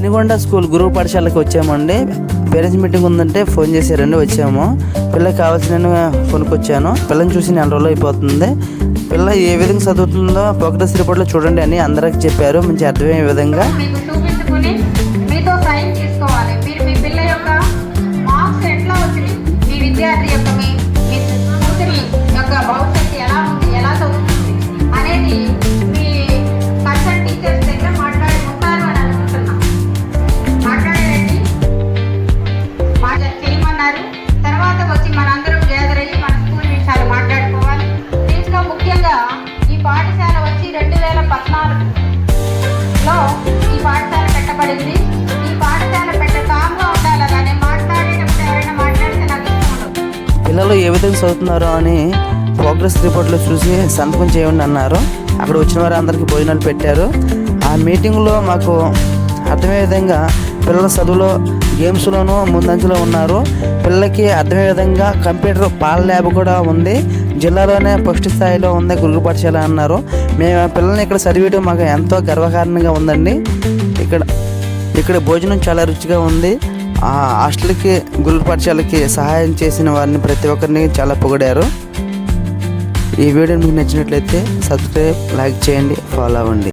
Penugonda school గురువు పాఠశాలకు వచ్చామండి. పేరెంట్స్ మీటింగ్ ఉందంటే ఫోన్ చేశారండి వచ్చాము. పిల్లకి కావాల్సిన కొనుక్కొచ్చాను. పిల్లని చూసి నెల రోజులు అయిపోతుంది. పిల్ల ఏ విధంగా చదువుతుందో ప్రోగ్రెస్ రిపోర్ట్లో చూడండి అని అందరికి చెప్పారు. మంచి అర్థమయ్యే విధంగా. మీతో సైన్ తీసుకోవాలి మీరు మీ పిల్ల యొక్క మార్క్స్ ఎట్లా వచ్చినాయి? మీ విద్యార్థి యొక్క పిల్లలు ఏ విధంగా చదువుతున్నారో అని ప్రోగ్రెస్ రిపోర్ట్లో చూసి సంతకం చేయండి అన్నారు. అక్కడ వచ్చిన వారు అందరికీ భోజనాలు పెట్టారు. ఆ మీటింగ్లో మాకు అర్థమయ్యే విధంగా పిల్లల చదువులో గేమ్స్లోనూ ముందంజలో ఉన్నారు. పిల్లలకి అర్థమయ్యే విధంగా కంప్యూటర్ పాల ల్యాబ్ కూడా ఉంది. జిల్లాలోనే ఫస్ట్ స్థాయిలో ఉంది గురుగు పాఠశాల అన్నారు. మేము పిల్లల్ని ఇక్కడ చదివేయడం మాకు ఎంతో గర్వకారణంగా ఉందండి. ఇక్కడ ఇక్కడ భోజనం చాలా రుచిగా ఉంది. ఆ హాస్టల్కి గురువు సహాయం చేసిన వారిని ప్రతి ఒక్కరిని చాలా పొగిడారు. ఈ వీడియో మీకు నచ్చినట్లయితే సబ్స్క్రైబ్ లైక్ చేయండి ఫాలో అవ్వండి.